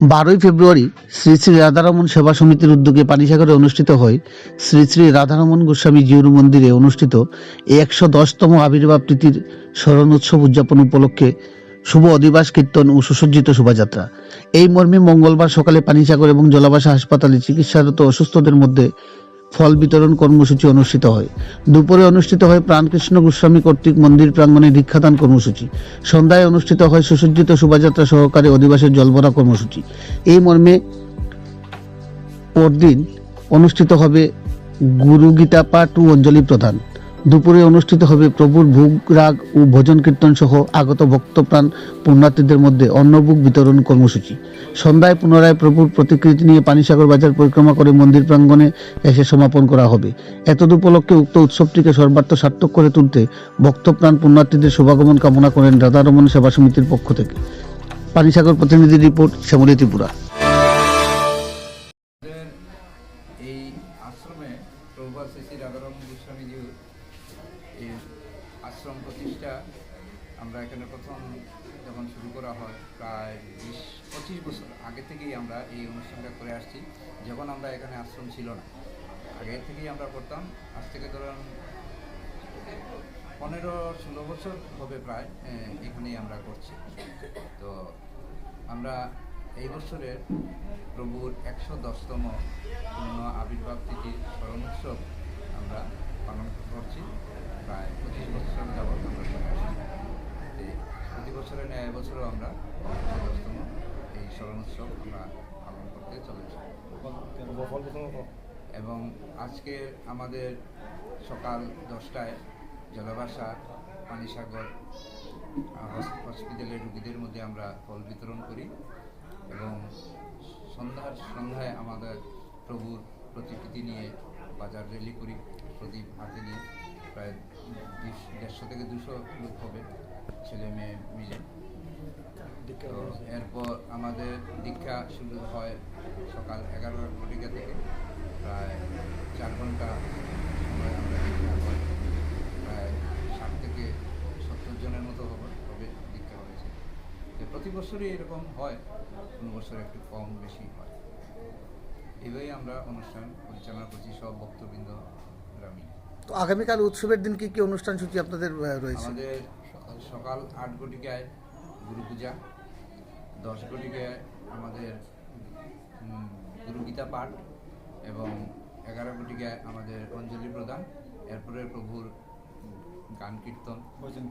বারোই ফেব্রুয়ারি শ্রী শ্রী রাধারমন সেবা সমিতির উদ্যোগে পানিসাগরে অনুষ্ঠিত হয় শ্রী শ্রী রাধারমন গোস্বামী জিউর মন্দিরে অনুষ্ঠিত একশো দশতম আবির্ভাব প্রীতির স্মরণ উৎসব উদযাপন উপলক্ষে শুভ অধিবাস, কীর্তন ও সুসজ্জিত শোভাযাত্রা। এই মর্মে মঙ্গলবার সকালে পানিসাগর এবং জলাবাসা হাসপাতালে চিকিৎসারত অসুস্থদের মধ্যে ফল বিতরণ কর্মসূচি অনুষ্ঠিত হয়। দুপুরে অনুষ্ঠিত হয় প্রাণকৃষ্ণ গোস্বামী কর্তৃক মন্দির প্রাঙ্গণে দীক্ষাদান কর্মসূচি। সন্ধ্যায় অনুষ্ঠিত হয় সুসজ্জিত শোভাযাত্রা সহকারে অধিবাসের জলভরা কর্মসূচি। এই মর্মে পরদিন অনুষ্ঠিত হবে গুরু গীতা পাঠ ও অঞ্জলি প্রদান। দুপুরে অনুষ্ঠিত হবে প্রভুর ভোগ, রাগ ও ভজন কীর্তন সহ আগত ভক্তপ্রাণ পুণ্যার্থীদের মধ্যে অন্নভোগ বিতরণ কর্মসূচি। সন্ধ্যায় পুনরায় প্রভুর প্রতিকৃতি নিয়ে পানিসাগর বাজার পরিক্রমা করে মন্দির প্রাঙ্গণে এসে সমাপন করা হবে। এতদ উপলক্ষে উক্ত উৎসবটিকে সর্বার্থ সার্থক করে তুলতে ভক্তপ্রাণ পুণ্যার্থীদের শুভাগমন কামনা করেন রাধারমন সেবা সমিতির পক্ষ থেকে। পানিসাগর প্রতিনিধি রিপোর্ট, শ্যামলী ত্রিপুরা। এই আশ্রমে শ্রী রাধারমন গোস্বামীজির এই আশ্রম প্রতিষ্ঠা আমরা এখানে প্রথম যখন শুরু করা হয়, প্রায় বিশ, পঁচিশ বছর আগে থেকেই আমরা এই অনুষ্ঠানটা করে আসছি। যখন আমরা এখানে আশ্রম ছিল না, আগে থেকেই আমরা করতাম। আজ থেকে ধরুন পনেরো, ষোলো বছর হবে প্রায় এখানেই আমরা করছি। তো আমরা এই বছরের প্রভুর একশো দশতম পূর্ণ আবির্ভাব তিথির স্মরণ উৎসব আমরা পালন করছি প্রায় পঁচিশ বছর যাবৎ আমরা করে আসছি এই প্রতি বছরের ন্যায় এবছরও আমরা দশতম এই স্মরণ উৎসব আমরা পালন করতে চলেছি। এবং আজকে আমাদের সকাল দশটায় জলবাসা, পানিসাগর হস- হসপিটালের রুগীদের মধ্যে আমরা ফল বিতরণ করি এবং সন্ধ্যার সন্ধ্যায় আমাদের প্রভুর প্রতিকৃতি নিয়ে বাজার র্যালি করি, প্রদীপ হাতে নিয়ে। প্রায় দেড়শো থেকে দুশো লোক হবে ছেলে মেয়ে মিলে। তো এরপর আমাদের দীক্ষা শুরু হয় সকাল এগারো ঘটিকা থেকে প্রায় চার ঘণ্টা সময় আমরা দীক্ষা হয়। প্রায় ষাট থেকে সত্তর জনের মতো হবে হবে দীক্ষা হয়েছে। তো প্রতি বছরই এরকম হয় কোনো বছর একটু কম বেশি হয়। এভাবেই আমরা অনুষ্ঠান পরিচালনা করছি সব ভক্তবৃন্দ গ্রামীণ তো আগামীকাল উৎসবের দিন কি কি অনুষ্ঠান সূচি আপনাদের রয়েছে? আমাদের সকাল আট ঘটিকায় গুরু পূজা দশ ঘটিকায় আমাদের উম, গুরু গীতা পাঠ এবং এগারো ঘটিকায় আমাদের অঞ্জলি প্রদান। এরপরে প্রভুর গান কীর্তন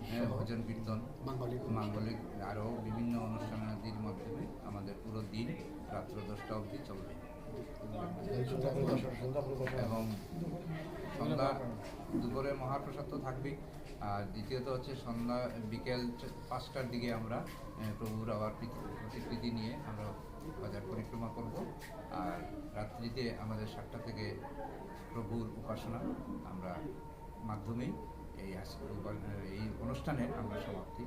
হ্যাঁ, ভজন কীর্তন মাঙ্গলিক আরও বিভিন্ন অনুষ্ঠানাদির মাধ্যমে আমাদের পুরো দিন রাত্র দশটা অবধি চলবে। এবং সন্ধ্যা দুপুরে মহাপ্রসাদ তো থাকবেই। আর দ্বিতীয়ত হচ্ছে সন্ধ্যা বিকেল পাঁচটার দিকে আমরা প্রভুর আবার প্রীতি- প্রতিকৃতি নিয়ে আমরা বাজার পরিক্রমা করব। আর রাত্রিতে আমাদের সাতটা থেকে প্রভুর উপাসনা আমরা মাধ্যমেই এই এই অনুষ্ঠানে আমরা সমাপ্তি।